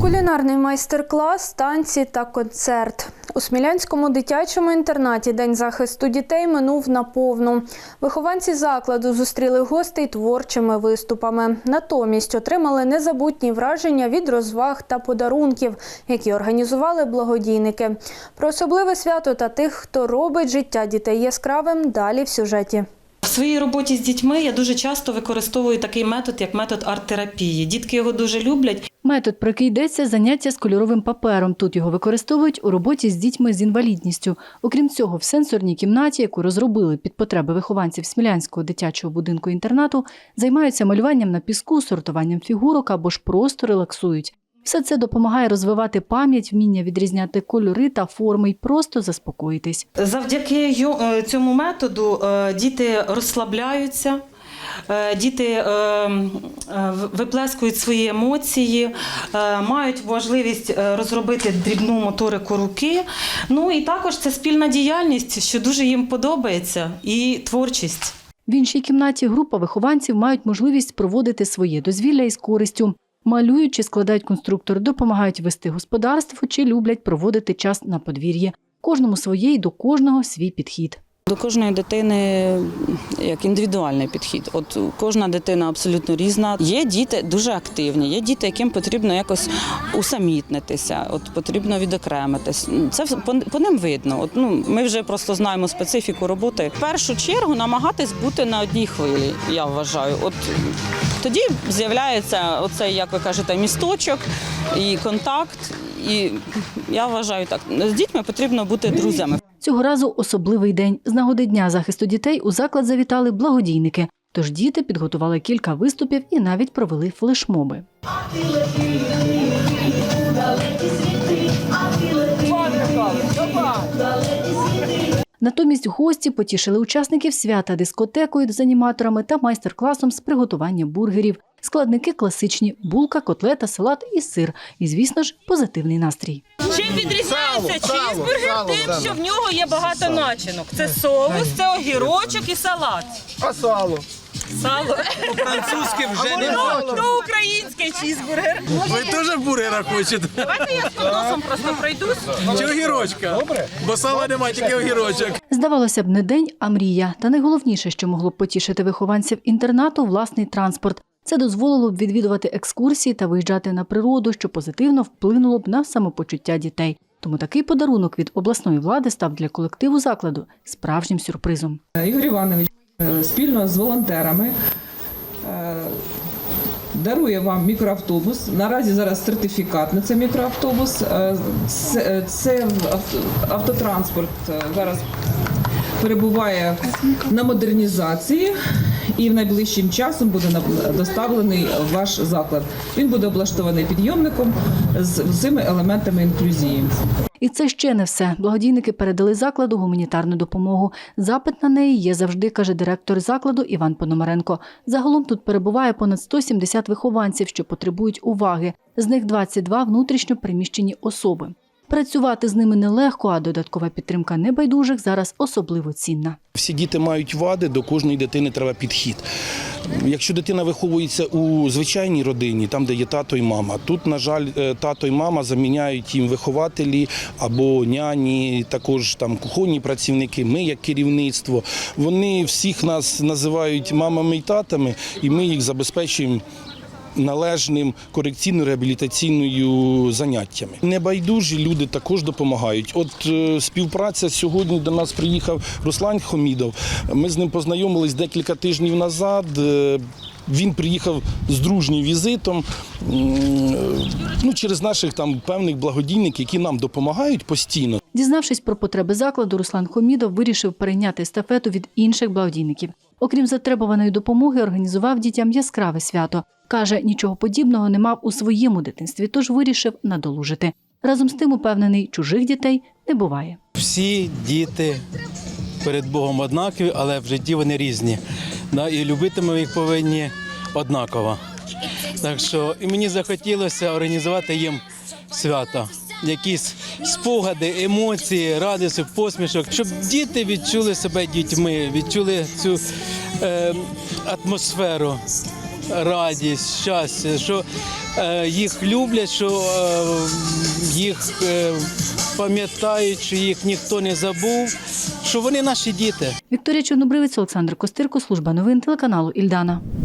Кулінарний майстер-клас, танці та концерт. У Смілянському дитячому інтернаті День захисту дітей минув наповну. Вихованці закладу зустріли гостей творчими виступами. Натомість отримали незабутні враження від розваг та подарунків, які організували благодійники. Про особливе свято та тих, хто робить життя дітей яскравим, далі в сюжеті. В своїй роботі з дітьми я дуже часто використовую такий метод, як метод арт-терапії. Дітки його дуже люблять. Метод, про який йдеться, заняття з кольоровим папером. Тут його використовують у роботі з дітьми з інвалідністю. Окрім цього, в сенсорній кімнаті, яку розробили під потреби вихованців Смілянського дитячого будинку інтернату, займаються малюванням на піску, сортуванням фігурок або ж просто релаксують. Все це допомагає розвивати пам'ять, вміння відрізняти кольори та форми й просто заспокоїтись. Завдяки е, цьому методу е, діти розслабляються. Е, Діти е, е, виплескують свої емоції, мають можливість розробити дрібну моторику руки. Ну і також це спільна діяльність, що дуже їм подобається, і творчість. В іншій кімнаті група вихованців мають можливість проводити своє дозвілля із користю. Малюють чи складають конструктор, допомагають вести господарство чи люблять проводити час на подвір'ї. Кожному своє і до кожного свій підхід. До кожної дитини як індивідуальний підхід. От кожна дитина абсолютно різна. Є діти дуже активні, є діти, яким потрібно якось усамітнитися, от потрібно відокремитись. Це по, по ним видно. От ну ми вже просто знаємо специфіку роботи. В першу чергу намагатись бути на одній хвилі. Я вважаю. От тоді з'являється оцей, як ви кажете, місточок і контакт. І я вважаю так, з дітьми потрібно бути друзями. Цього разу особливий день. З нагоди Дня захисту дітей у заклад завітали благодійники. Тож діти підготували кілька виступів і навіть провели флешмоби. Натомість гості потішили учасників свята дискотекою з аніматорами та майстер-класом з приготування бургерів. Складники класичні булка, котлета, салат і сир. І, звісно ж, позитивний настрій. Чим відрізняється чізбургер тим, що в нього є багато начинок. Це соус, це огірочок і салат. А сало? Сало. Французьке вже не ну, український чізбургер. Ви теж бургера хочете? Давайте я з носом просто пройдусь. Чи огірочка? Добре. Бо сала немає, тільки огірочок. Здавалося б, не день, а мрія. Та найголовніше, що могло б потішити вихованців інтернату власний транспорт. Це дозволило б відвідувати екскурсії та виїжджати на природу, що позитивно вплинуло б на самопочуття дітей. Тому такий подарунок від обласної влади став для колективу закладу справжнім сюрпризом. Ігор Іванович е, спільно з волонтерами е, дарує вам мікроавтобус. Наразі зараз сертифікат на цей мікроавтобус. Е, Це, автотранспорт зараз перебуває на модернізації і в найближчим часом буде доставлений ваш заклад. Він буде облаштований підйомником з всіми елементами інклюзії. І це ще не все. Благодійники передали закладу гуманітарну допомогу. Запит на неї є завжди, каже директор закладу Іван Пономаренко. Загалом тут перебуває понад 170 вихованців, що потребують уваги. З них 22 внутрішньо приміщені особи. Працювати з ними нелегко, а додаткова підтримка небайдужих зараз особливо цінна. Всі діти мають вади, до кожної дитини треба підхід. Якщо дитина виховується у звичайній родині, там де є тато і мама, тут, на жаль, е, тато і мама заміняють їм вихователі або няні, також там кухонні працівники. Ми, як керівництво, вони всіх нас називають мамами і татами, і ми їх забезпечуємо. Належним корекційно-реабілітаційною заняттями. Небайдужі люди також допомагають. От е, співпраця сьогодні до нас приїхав Руслан Хомідов. Ми з ним познайомились декілька тижнів назад. Е, Він приїхав з дружнім візитом ну, через наших там певних благодійників, які нам допомагають постійно. Дізнавшись про потреби закладу, Руслан Хомідов вирішив перейняти естафету від інших благодійників. Окрім затребуваної допомоги, організував дітям яскраве свято. Каже, нічого подібного не мав у своєму дитинстві, тож вирішив надолужити. Разом з тим, упевнений, чужих дітей не буває. Всі діти перед Богом однакові, але в житті вони різні. І любити ми їх повинні однаково. Так що і мені захотілося організувати їм свято. Якісь спогади, емоції, радості, посмішок, щоб діти відчули себе дітьми, відчули цю е, атмосферу радість, щастя, що е, їх люблять, що е, їх е, пам'ятають, що їх ніхто не забув, що вони наші діти. Вікторія Чорнобривець, Олександр Костирко, служба новин телеканалу Ільдана.